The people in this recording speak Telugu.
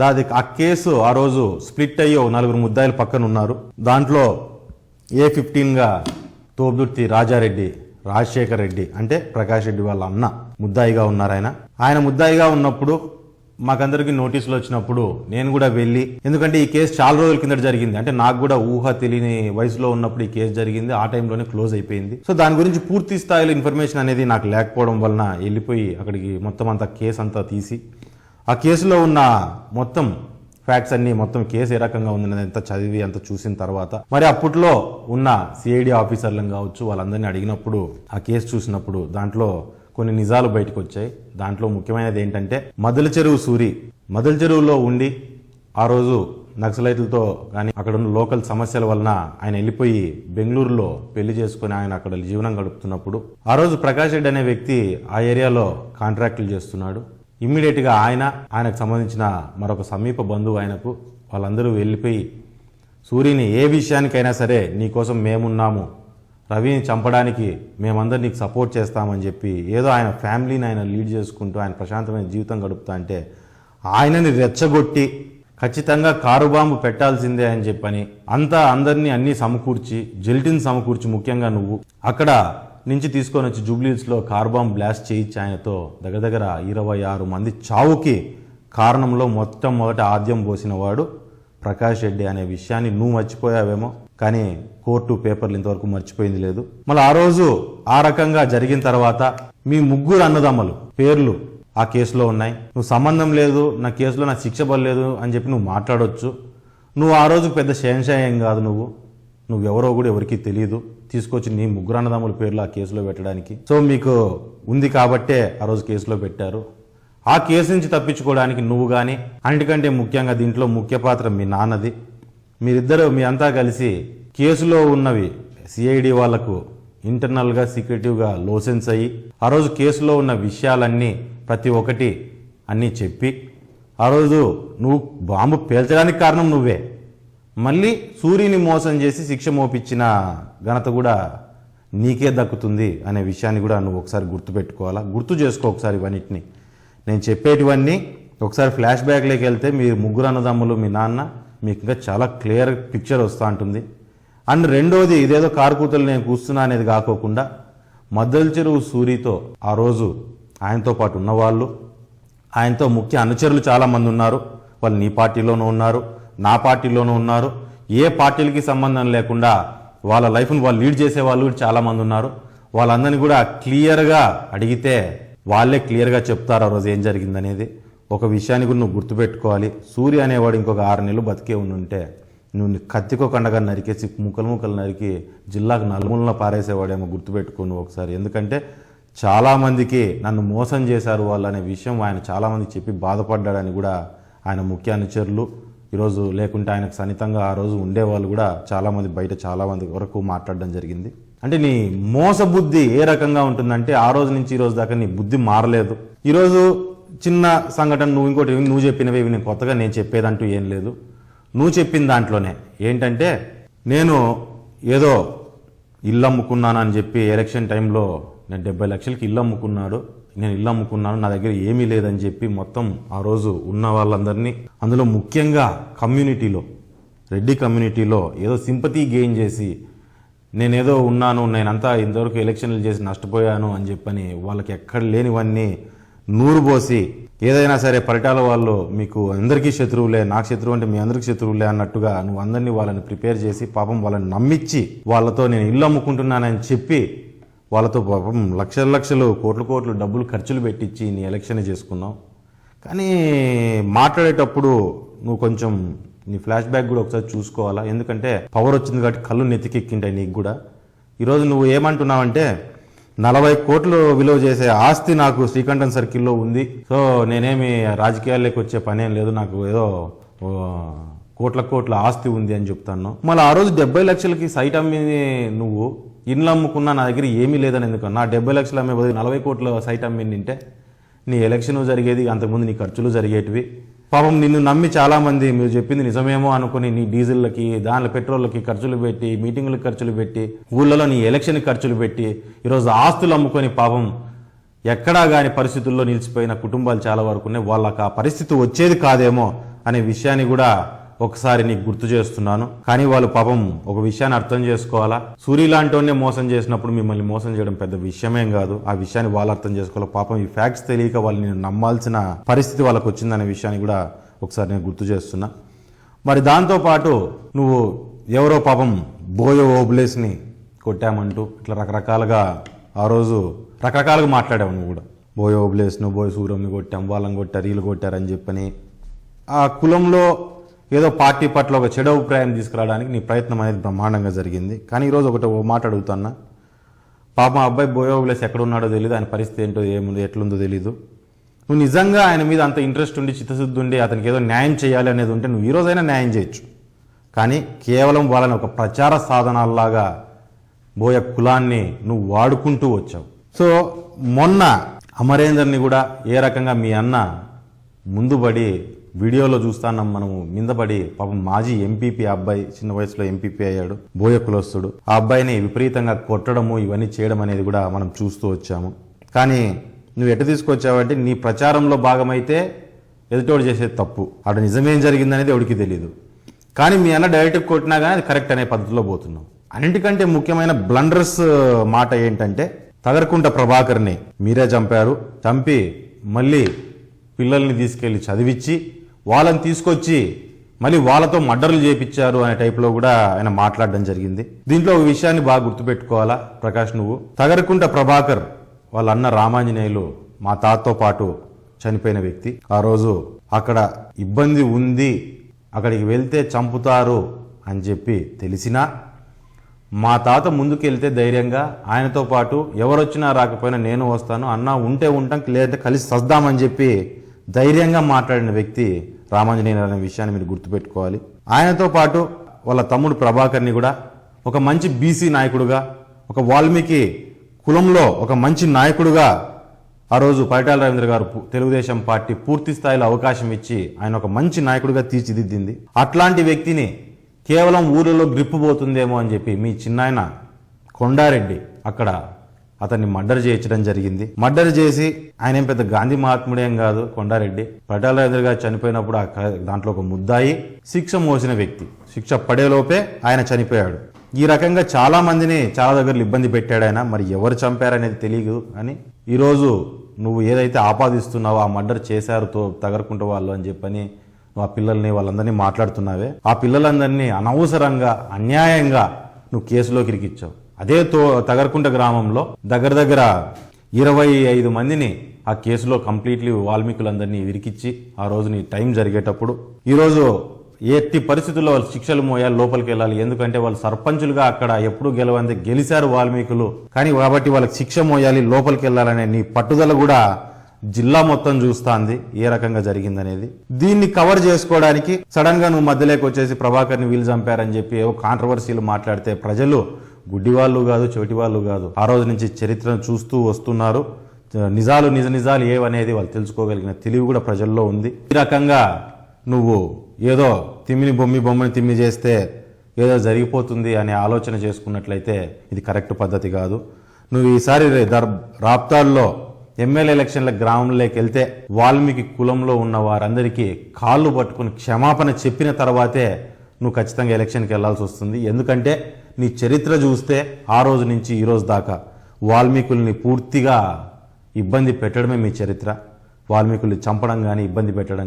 దాది ఆ కేసు ఆ రోజు స్ప్లిట్ అయ్యి నలుగురు ముద్దాయిలు పక్కన ఉన్నారు. దాంట్లో ఏ ఫిఫ్టీన్గా తోబుర్తి రాజారెడ్డి రాజశేఖర్ రెడ్డి అంటే ప్రకాష్ రెడ్డి వాళ్ళ అన్న ముద్దాయిగా ఉన్నారు ఆయన. ఆయన ముద్దాయిగా ఉన్నప్పుడు మాకందరికి నోటీసులు వచ్చినప్పుడు నేను కూడా వెళ్ళి ఎందుకంటే ఈ కేసు చాలా రోజుల కిందట జరిగింది. అంటే నాకు కూడా ఊహ తెలియని వయసులో ఉన్నప్పుడు ఈ కేసు జరిగింది. ఆ టైంలోనే క్లోజ్ అయిపోయింది. సో దాని గురించి పూర్తి స్థాయిలో ఇన్ఫర్మేషన్ అనేది నాకు లేకపోవడం వలన వెళ్ళిపోయి అక్కడికి మొత్తం అంతా కేసు అంతా తీసి ఆ కేసులో ఉన్న మొత్తం ఫ్యాక్ట్స్ అన్ని మొత్తం కేసు ఏ రకంగా ఉందని ఎంత చదివి అంత చూసిన తర్వాత మరి అప్పట్లో ఉన్న సిఐడి ఆఫీసర్లను కావచ్చు వాళ్ళందరినీ అడిగినప్పుడు ఆ కేసు చూసినప్పుడు దాంట్లో కొన్ని నిజాలు బయటకు వచ్చాయి దాంట్లో ముఖ్యమైనది ఏంటంటే మదల చెరువు సూరి మదల చెరువులో ఉండి ఆ రోజు నక్సలైట్లతో కానీ అక్కడ ఉన్న లోకల్ సమస్యల వలన ఆయన వెళ్ళిపోయి బెంగళూరులో పెళ్ళి చేసుకుని ఆయన అక్కడ జీవనం గడుపుతున్నప్పుడు ఆ రోజు ప్రకాష్ రెడ్డి అనే వ్యక్తి ఆ ఏరియాలో కాంట్రాక్టులు చేస్తున్నాడు. ఇమ్మీడియట్గా ఆయన ఆయనకు సంబంధించిన మరొక సమీప బంధువు ఆయనకు వాళ్ళందరూ వెళ్ళిపోయి సూర్యుని ఏ విషయానికైనా సరే నీకోసం మేమున్నాము. రవిని చంపడానికి మేమందరం నీకు సపోర్ట్ చేస్తామని చెప్పి ఏదో ఆయన ఫ్యామిలీని ఆయన లీడ్ చేసుకుంటూ ఆయన ప్రశాంతమైన జీవితం గడుపుతా అంటే ఆయనని రెచ్చగొట్టి ఖచ్చితంగా కారు బాంబు పెట్టాల్సిందే అని చెప్పని అంతా అందరినీ అన్ని సమకూర్చి జెల్టిన్ సమకూర్చి ముఖ్యంగా నువ్వు అక్కడ నుంచి తీసుకొని వచ్చి జూబ్లీస్లో కార్ బ్లాస్ట్ చేయించి ఆయనతో దగ్గర దగ్గర ఇరవై ఆరు మంది చావుకి కారణంలో మొత్తం మొదట ఆద్యం పోసిన వాడు ప్రకాష్ రెడ్డి అనే విషయాన్ని నువ్వు మర్చిపోయావేమో కానీ కోర్టు పేపర్లు ఇంతవరకు మర్చిపోయింది లేదు. మళ్ళీ ఆ రోజు ఆ రకంగా జరిగిన తర్వాత మీ ముగ్గురు అన్నదమ్మలు పేర్లు ఆ కేసులో ఉన్నాయి. నువ్వు సంబంధం లేదు నా కేసులో నా శిక్ష పడలేదు అని చెప్పి నువ్వు మాట్లాడొచ్చు. నువ్వు ఆ రోజు పెద్ద శయంశాయం కాదు నువ్వు. నువ్వెవరో కూడా ఎవరికీ తెలియదు తీసుకొచ్చి నీ ముగ్గురు అన్నదమ్ముల పేర్లు ఆ కేసులో పెట్టడానికి? సో మీకు ఉంది కాబట్టే ఆ రోజు కేసులో పెట్టారు. ఆ కేసు నుంచి తప్పించుకోవడానికి నువ్వు కానీ అన్నిటికంటే ముఖ్యంగా దీంట్లో ముఖ్య పాత్ర మీ నాన్నది. మీరిద్దరు మీ అంతా కలిసి కేసులో ఉన్నవి సిఐడి వాళ్ళకు ఇంటర్నల్గా సీక్రెటివ్గా లోసెన్స్ అయ్యి ఆ రోజు కేసులో ఉన్న విషయాలన్నీ ప్రతి ఒక్కటి అన్నీ చెప్పి ఆ రోజు నువ్వు బాంబు పేల్చడానికి కారణం నువ్వే. మళ్ళీ సూర్యుని మోసం చేసి శిక్ష మోపించిన ఘనత కూడా నీకే దక్కుతుంది అనే విషయాన్ని కూడా నువ్వు ఒకసారి గుర్తుపెట్టుకోవాలా? గుర్తు చేసుకో ఒకసారి ఇవన్నిటిని. నేను చెప్పేటివన్నీ ఒకసారి ఫ్లాష్ బ్యాక్లోకి వెళ్తే మీరు ముగ్గురు అన్నదమ్ములు మీ నాన్న మీకు ఇంకా చాలా క్లియర్ పిక్చర్ వస్తూ ఉంటుంది. అండ్ రెండోది ఇదేదో కారుకూతలు నేను కూస్తున్నా అనేది కాకోకుండా మద్దల చెరువు సూరితో ఆ రోజు ఆయనతో పాటు ఉన్నవాళ్ళు ఆయనతో ముఖ్య అనుచరులు చాలామంది ఉన్నారు. వాళ్ళు నీ పార్టీలోనూ ఉన్నారు. నా పార్టీలోనూ ఉన్నారు. ఏ పార్టీలకి సంబంధం లేకుండా వాళ్ళ లైఫ్ను వాళ్ళు లీడ్ చేసే వాళ్ళు చాలామంది ఉన్నారు. వాళ్ళందరినీ కూడా క్లియర్గా అడిగితే వాళ్ళే క్లియర్గా చెప్తారు ఆ రోజు ఏం జరిగిందనేది. ఒక విషయాన్ని కూడా నువ్వు గుర్తుపెట్టుకోవాలి. సూర్య అనేవాడు ఇంకొక ఆరు నెలలు బతికే ఉండుంటే నువ్వు కత్తికో కండగా నరికేసి ముక్కలు ముక్కలు నరికి జిల్లాకు నలుమూలన పారేసేవాడేమో గుర్తుపెట్టుకో నువ్వు ఒకసారి. ఎందుకంటే చాలామందికి నన్ను మోసం చేశారు వాళ్ళు అనే విషయం ఆయన చాలామందికి చెప్పి బాధపడ్డాడని కూడా ఆయన ముఖ్య అనుచరులు ఈరోజు లేకుంటే ఆయనకు సన్నితంగా ఆ రోజు ఉండేవాళ్ళు కూడా చాలామంది బయట చాలామంది వరకు మాట్లాడడం జరిగింది. అంటే నీ మోస బుద్ధి ఏ రకంగా ఉంటుందంటే ఆ రోజు నుంచి ఈ రోజు దాకా నీ బుద్ధి మారలేదు. ఈరోజు చిన్న సంఘటన నువ్వు ఇంకోటి నువ్వు చెప్పినవి ఇవి నేను కొత్తగా నేను చెప్పేదంటూ ఏం లేదు. నువ్వు చెప్పిన దాంట్లోనే ఏంటంటే నేను ఏదో ఇల్లు అమ్ముకున్నాను అని చెప్పి ఎలక్షన్ టైంలో నేను డెబ్బై లక్షలకి ఇల్లు అమ్ముకున్నాడు నేను ఇల్లు అమ్ముకున్నాను నా దగ్గర ఏమీ లేదని చెప్పి మొత్తం ఆ రోజు ఉన్న వాళ్ళందరినీ అందులో ముఖ్యంగా కమ్యూనిటీలో రెడ్డి కమ్యూనిటీలో ఏదో సింపతి గెయిన్ చేసి నేనేదో ఉన్నాను నేనంతా ఇంతవరకు ఎలక్షన్లు చేసి నష్టపోయాను అని చెప్పని వాళ్ళకి ఎక్కడ లేనివన్నీ నూరు పోసి ఏదైనా సరే పరిటాల వాళ్ళు మీకు అందరికీ శత్రువులే నాకు శత్రువు అంటే మీ అందరికీ శత్రువులే అన్నట్టుగా నువ్వు అందరినీ వాళ్ళని ప్రిపేర్ చేసి పాపం వాళ్ళని నమ్మించి వాళ్ళతో నేను ఇల్లు అమ్ముకుంటున్నానని చెప్పి వాళ్ళతో పాపం లక్షల లక్షలు కోట్ల కోట్లు డబ్బులు ఖర్చులు పెట్టించి నీ ఎలక్షన్ చేసుకున్నావు. కానీ మాట్లాడేటప్పుడు నువ్వు కొంచెం నీ ఫ్లాష్ బ్యాక్ కూడా ఒకసారి చూసుకోవాలా? ఎందుకంటే పవర్ వచ్చింది కాబట్టి కళ్ళు నెత్తికెక్కింటాయి నీకు కూడా. ఈరోజు నువ్వు ఏమంటున్నావంటే నలభై కోట్లు విలువ చేసే ఆస్తి నాకు శ్రీకంఠం సర్కిల్లో ఉంది. సో నేనేమి రాజకీయాల్లోకి వచ్చే పనేం లేదు నాకు ఏదో కోట్ల కోట్ల ఆస్తి ఉంది అని చెప్తాను. మళ్ళీ ఆ రోజు డెబ్బై లక్షలకి సైట్ అమ్మింది నువ్వు ఇండ్లు అమ్ముకున్నా నా దగ్గర ఏమీ లేదని ఎందుకు? నా డెబ్బై లక్షలు అమ్మే బదులు నలభై కోట్ల సైట్ అమ్మి నింటే నీ ఎలక్షన్ జరిగేది అంతకుముందు నీ ఖర్చులు జరిగేటివి. పాపం నిన్ను నమ్మి చాలామంది మీరు చెప్పింది నిజమేమో అనుకుని నీ డీజిల్లకి దానిలో పెట్రోల్కి ఖర్చులు పెట్టి మీటింగులకు ఖర్చులు పెట్టి ఊళ్ళలో నీ ఎలక్షన్ ఖర్చులు పెట్టి ఈరోజు ఆస్తులు అమ్ముకొని పాపం ఎక్కడా కాని పరిస్థితుల్లో నిలిచిపోయిన కుటుంబాలు చాలా వరకు ఉన్నాయి. వాళ్ళకి ఆ పరిస్థితి వచ్చేది కాదేమో అనే విషయాన్ని కూడా ఒకసారి నీకు గుర్తు చేస్తున్నాను. కానీ వాళ్ళు పాపం ఒక విషయాన్ని అర్థం చేసుకోవాలా? సూర్య లాంటి మోసం చేసినప్పుడు మిమ్మల్ని మోసం చేయడం పెద్ద విషయమేం కాదు. ఆ విషయాన్ని వాళ్ళు అర్థం చేసుకోవాలి. పాపం ఈ ఫ్యాక్ట్స్ తెలియక వాళ్ళు నేను నమ్మాల్సిన పరిస్థితి వాళ్ళకు వచ్చిందనే విషయాన్ని కూడా ఒకసారి నేను గుర్తు చేస్తున్నా. మరి దాంతోపాటు నువ్వు ఎవరో పాపం బోయో ఓబ్లేస్ని కొట్టామంటూ ఇట్లా రకరకాలుగా ఆ రోజు రకరకాలుగా మాట్లాడావు నువ్వు కూడా. బోయో ఓబ్లేస్ను బోయో సూర్యంని కొట్టాం వాళ్ళని కొట్టారు వీళ్ళు కొట్టారని చెప్పని ఆ కులంలో ఏదో పార్టీ పట్ల ఒక చెడు అభిప్రాయం తీసుకురావడానికి నీ ప్రయత్నం అనేది బ్రహ్మాండంగా జరిగింది. కానీ ఈరోజు ఒకటి ఓ మాట అడుగుతున్నా. పాపం మా అబ్బాయి బోయో ఓబ్లేస్ ఎక్కడ ఉన్నాడో తెలియదు ఆయన పరిస్థితి ఏంటో ఏముందో ఎట్లుందో తెలియదు నువ్వు నిజంగా ఆయన మీద అంత ఇంట్రెస్ట్ ఉండి చిత్తశుద్ధి ఉండి అతనికి ఏదో న్యాయం చేయాలి అనేది ఉంటే నువ్వు ఈ రోజైనా న్యాయం చేయొచ్చు. కానీ కేవలం వాళ్ళని ఒక ప్రచార సాధనాల్లాగా బోయ కులాన్ని నువ్వు వాడుకుంటూ వచ్చావు. సో మొన్న అమరేందర్ని కూడా ఏ రకంగా మీ అన్న ముందుబడి వీడియోలో చూస్తాన్నాం మనము మిందపడి పాపం మాజీ ఎంపీపీ అబ్బాయి చిన్న వయసులో ఎంపీపీ అయ్యాడు బోయ కులస్తుడు. ఆ అబ్బాయిని విపరీతంగా కొట్టడము ఇవన్నీ చేయడం అనేది కూడా మనం చూస్తూ వచ్చాము. కానీ నువ్వు ఎటు తీసుకొచ్చావంటే నీ ప్రచారంలో భాగమైతే ఎదుటోడు చేసేది తప్పు. అక్కడ నిజమేం జరిగిందనేది ఎవడికి తెలియదు కానీ మీ అన్న డైరెక్ట్గా కొట్టినా కానీ అది కరెక్ట్ అనే పద్ధతిలో పోతున్నావు అన్నిటికంటే ముఖ్యమైన బ్లండర్స్ మాట ఏంటంటే తగరకుంట ప్రభాకర్ని మీరే చంపారు. చంపి మళ్ళీ పిల్లల్ని తీసుకెళ్ళి చదివించి వాళ్ళని తీసుకొచ్చి మళ్ళీ వాళ్ళతో మర్డర్లు చేపించారు అనే టైప్లో కూడా ఆయన మాట్లాడడం జరిగింది. దీంట్లో ఒక విషయాన్ని బాగా గుర్తుపెట్టుకోవాలా ప్రకాష్ నువ్వు? తగరకుంట ప్రభాకర్ వాళ్ళ అన్న రామాంజనేయులు మా తాతతో పాటు చనిపోయిన వ్యక్తి. ఆ రోజు అక్కడ ఇబ్బంది ఉంది అక్కడికి వెళ్తే చంపుతారు అని చెప్పి తెలిసినా మా తాత ముందుకెళ్తే ధైర్యంగా ఆయనతో పాటు ఎవరొచ్చినా రాకపోయినా నేను వస్తాను అన్న ఉంటే ఉంటాం లేదంటే కలిసి సద్దామని చెప్పి ధైర్యంగా మాట్లాడిన వ్యక్తి రామాంజనేయులు అనే విషయాన్ని మీరు గుర్తుపెట్టుకోవాలి. ఆయనతో పాటు వాళ్ళ తమ్ముడు ప్రభాకర్ని కూడా ఒక మంచి బీసీ నాయకుడుగా ఒక వాల్మీకి కులంలో ఒక మంచి నాయకుడుగా ఆ రోజు పరిటాల రవీంద్ర గారు తెలుగుదేశం పార్టీ పూర్తి స్థాయిలో అవకాశం ఇచ్చి ఆయన ఒక మంచి నాయకుడిగా తీర్చిదిద్దింది. అట్లాంటి వ్యక్తిని కేవలం ఊరిలో గ్రిప్పు పోతుందేమో అని చెప్పి మీ చిన్నాయన కొండారెడ్డి అక్కడ అతన్ని మర్డర్ చేయించడం జరిగింది. మర్డర్ చేసి ఆయన ఏం పెద్ద గాంధీ మహాత్ముడేం కాదు కొండారెడ్డి. పటాల ఎదురుగా చనిపోయినప్పుడు ఆ క- దాంట్లో ఒక ముద్దాయి శిక్ష మోసిన వ్యక్తి. శిక్ష పడేలోపే ఆయన చనిపోయాడు. ఈ రకంగా చాలా మందిని చాలా దగ్గరలు ఇబ్బంది పెట్టాడు ఆయన. మరి ఎవరు చంపారనేది తెలియదు అని. ఈరోజు నువ్వు ఏదైతే ఆపాదిస్తున్నావో ఆ మర్డర్ చేశారు తో తగరకుంట వాళ్ళు అని చెప్పని నువ్వు ఆ పిల్లల్ని వాళ్ళందరినీ మాట్లాడుతున్నావే. ఆ పిల్లలందరినీ అనవసరంగా అన్యాయంగా నువ్వు కేసులోకి ఇరికిచ్చావు. అదే తో తగరకుంట గ్రామంలో దగ్గర దగ్గర ఇరవై ఐదు మందిని ఆ కేసులో కంప్లీట్లీ వాల్మీకులందరినీ విరికిచ్చి ఆ రోజు నీ టైం జరిగేటప్పుడు ఈరోజు ఎట్టి పరిస్థితుల్లో వాళ్ళు శిక్షలు మోయాలి లోపలికి వెళ్ళాలి ఎందుకంటే వాళ్ళు సర్పంచులుగా అక్కడ ఎప్పుడు గెలవంది గెలిచారు వాల్మీకులు. కానీ కాబట్టి వాళ్ళకి శిక్ష మోయాలి లోపలికి వెళ్ళాలనే నీ పట్టుదల కూడా జిల్లా మొత్తం చూస్తాంది ఏ రకంగా జరిగిందనేది. దీన్ని కవర్ చేసుకోవడానికి సడన్గా నువ్వు మధ్యలోకి వచ్చేసి ప్రభాకర్ని వీళ్ళు చంపారని చెప్పి ఏవో కాంట్రవర్సీలు మాట్లాడితే ప్రజలు గుడ్డి వాళ్ళు కాదు చోటి వాళ్ళు కాదు. ఆ రోజు నుంచి చరిత్రను చూస్తూ వస్తున్నారు. నిజాలు నిజ నిజాలు ఏవనేది వాళ్ళు తెలుసుకోగలిగిన తెలివి కూడా ప్రజల్లో ఉంది. ఈ రకంగా నువ్వు ఏదో తిమ్మిని బొమ్మి బొమ్మని తిమ్మి చేస్తే ఏదో జరిగిపోతుంది అనే ఆలోచన చేసుకున్నట్లయితే ఇది కరెక్ట్ పద్ధతి కాదు. నువ్వు ఈసారి దర్ రాప్తాల్లో ఎమ్మెల్యే ఎలక్షన్ల గ్రామంలోకి వెళ్తే వాల్మీకి కులంలో ఉన్న వారందరికీ కాళ్ళు పట్టుకుని క్షమాపణ చెప్పిన తర్వాతే నువ్వు ఖచ్చితంగా ఎలక్షన్కి వెళ్ళాల్సి వస్తుంది. ఎందుకంటే నీ చరిత్ర చూస్తే ఆ రోజు నుంచి ఈరోజు దాకా వాల్మీకుల్ని పూర్తిగా ఇబ్బంది పెట్టడమే మీ చరిత్ర. వాల్మీకుల్ని చంపడం కానీ ఇబ్బంది పెట్టడం